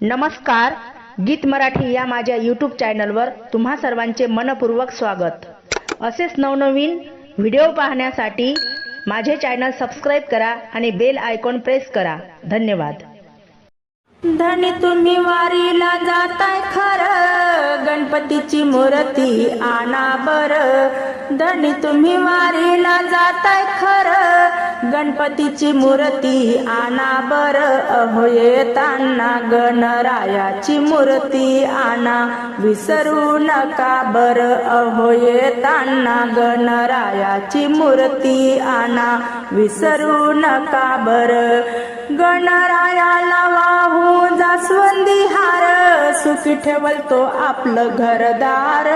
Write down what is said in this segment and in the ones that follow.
नमस्कार गीत मराठी या माझ्या यूट्यूब चॅनलवर तुम्हा सर्वांचे मनपूर्वक स्वागत. असेच नवनवीन व्हिडिओ पाहण्यासाठी माझे चॅनल सबस्क्राईब करा आणि बेल आयकॉन प्रेस करा. धन्यवाद. धनी तुम्ही वारीला जाताय खरं. गणपतीची मूर्ती आणा बर. धनी तुम्ही वारीला जाताय खरं. गणपतीची मूर्ती आणा बर. अहो येताना गणरायाची मूर्ती आणा. विसरू नका बर. अहो येताना गणरायाची मूर्ती आणा. विसरू नका बर. गणरायाला वाहू जास्वंदी हार. सुखी ठेवल तो आपलं घरदार.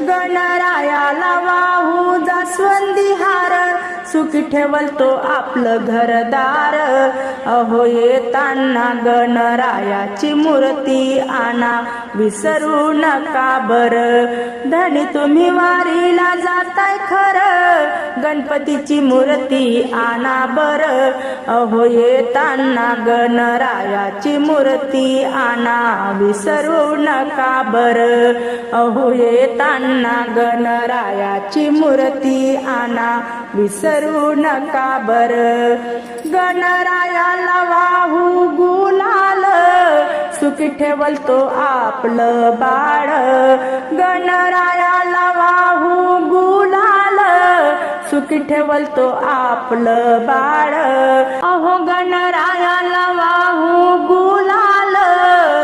गणरायाला वाहू जास्वंदी हार. सुखी ठेवलतो आपलं घरदार. अहो येताना गणरायाची मूर्ती आणा विसरू नका बर. धनी तुम्ही वारीला जाताय खरं. गणपतीची मूर्ती आणा बर. अहो येताना गणरायाची मूर्ती आणा विसरू नका बर. अहो येताना गणरायाची मूर्ती आणा विसरू नका बर. गणरायाला वाहू गुलाल. सुखी ठेवल तो आपलं बाळ. गणरायाला वाहू गुलाल. सुखी ठेवल तो आपलं बाळ. अहो गणरायाला वाहू गुलाल.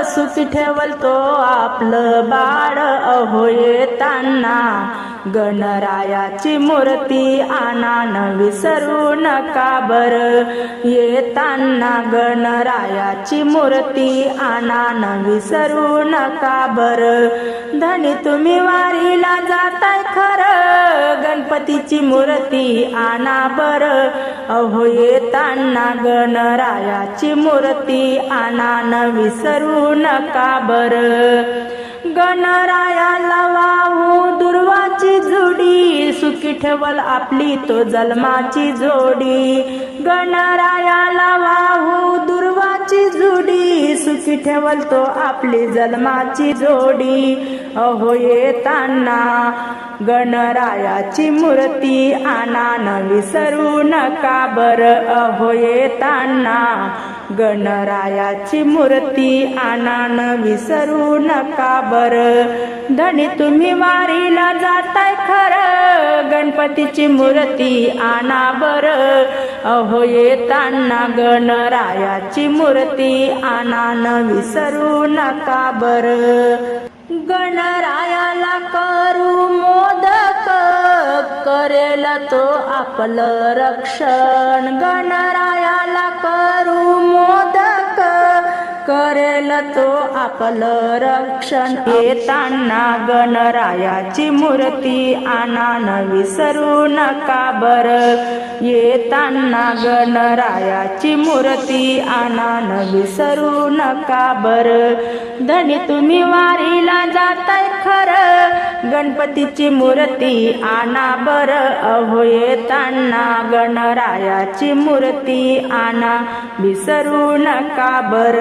सुखी ठेवल तो आपलं बाळ. अहो येताना गणरायाची मूर्ती आणान न विसरू नका बर. येताना गणरायाची मूर्ती आणान विसरू नका बर. धनी तुम्ही वारीला जाताय खरं. गणपतीची मूर्ती आणा बर. अहो येताना गणरायाची मूर्ती आणान विसरू नका बर. गणरायाला वाहू सुखी ठेवल आपली तो जन्माची जोडी. गणरायाला वाहू दुर्वाची जुडी. सुखी ठेवल तो आपली जन्माची जोडी. अहो येताना गणरायाची मूर्ती आनान विसरू नका बर अहो येताना. गणरायाची मूर्ती आनान विसरू नका बर. धनी तुम्ही वारीला जाताय खरं. गणपतीची मूर्ती आणा बर. अहो येताना गणरायाची मूर्ती आनान न विसरू नका बर. तो आपलं रक्षण. गणरायाला तो आपलं रक्षण. येताना गणरायाची मूर्ती आणा न विसरू नका बर. येताना गणरायाची मूर्ती आणा न विसरू नका बर. धनी तुम्ही वारीला जाताय खरं. गणपतीची मूर्ती आणा बर. अहो येताना गणरायाची मूर्ती आणा. विसरू नका बर.